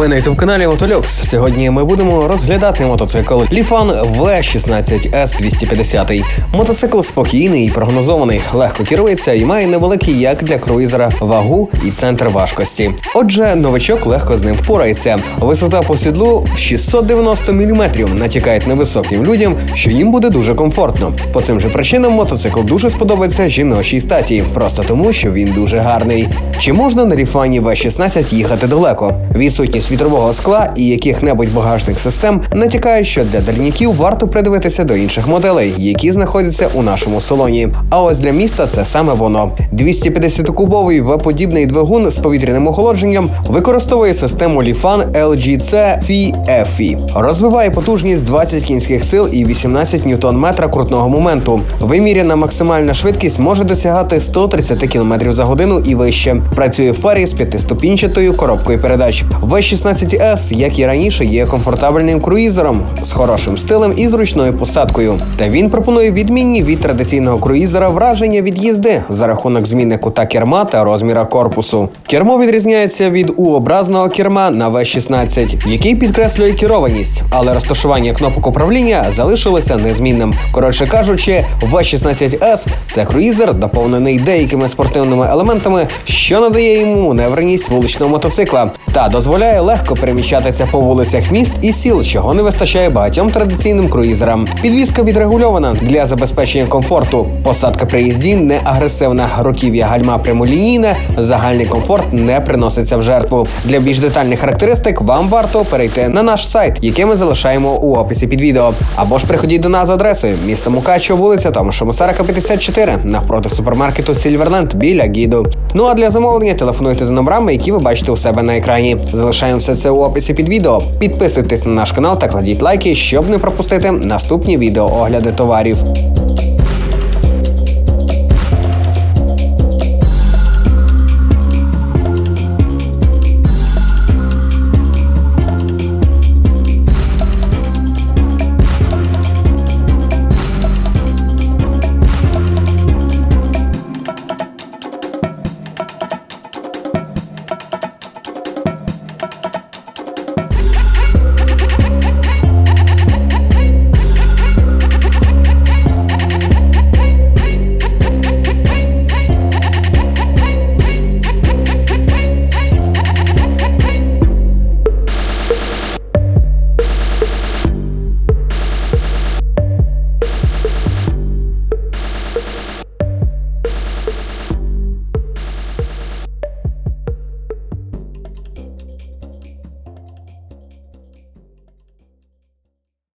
Ви на youtube каналі Мотолюкс. Сьогодні ми будемо розглядати мотоцикл Lifan V16S 250. Мотоцикл спокійний і прогнозований, легко керується і має невеликий як для круїзера вагу і центр важкості. Отже, новичок легко з ним впорається. Висота по сідлу в 690 мм натякає невисоким людям, що їм буде дуже комфортно. По цим же причинам мотоцикл дуже сподобається жіночій статі, просто тому, що він дуже гарний. Чи можна на Ліфані V16 їхати далеко? Відсутність вітрового скла і яких-небудь багажних систем натякають, що для дальніків варто придивитися до інших моделей, які знаходяться у нашому салоні. А ось для міста це саме воно. 250-кубовий V-подібний двигун з повітряним охолодженням використовує систему Lifan LGC FI Розвиває потужність 20 кінських сил і 18 ньютон-метра крутного моменту. Виміряна максимальна швидкість може досягати 130 км за годину і вище. Працює в парі з п'ятиступінчатою коробкою передач. V16S, як і раніше, є комфортабельним круїзером з хорошим стилем і зручною посадкою. Та він пропонує відмінні від традиційного круїзера враження від їзди за рахунок зміни кута керма та розміра корпусу. Кермо відрізняється від U-образного керма на V16, який підкреслює керованість, але розташування кнопок управління залишилося незмінним. Коротше кажучи, V16S – це круїзер, доповнений деякими спортивними елементами, що надає йому маневреність вуличного мотоцикла та дозволяє легко переміщатися по вулицях міст і сіл, чого не вистачає багатьом традиційним круїзерам. Підвізка відрегульована для забезпечення комфорту. Посадка при їзді не агресивна, руків'я гальма прямолінійне, загальний комфорт не приноситься в жертву. Для більш детальних характеристик вам варто перейти на наш сайт, який ми залишаємо у описі під відео. Або ж приходіть до нас за адресою місто Мукачево, вулиця Томаша Мусарака, 54, навпроти супермаркету Сільверленд біля гіду. Ну а для замовлення телефонуйте за номерами, які ви бачите у себе на екрані. Залишаємо все це у описі під відео. Підписуйтесь на наш канал та кладіть лайки, щоб не пропустити наступні відео огляди товарів.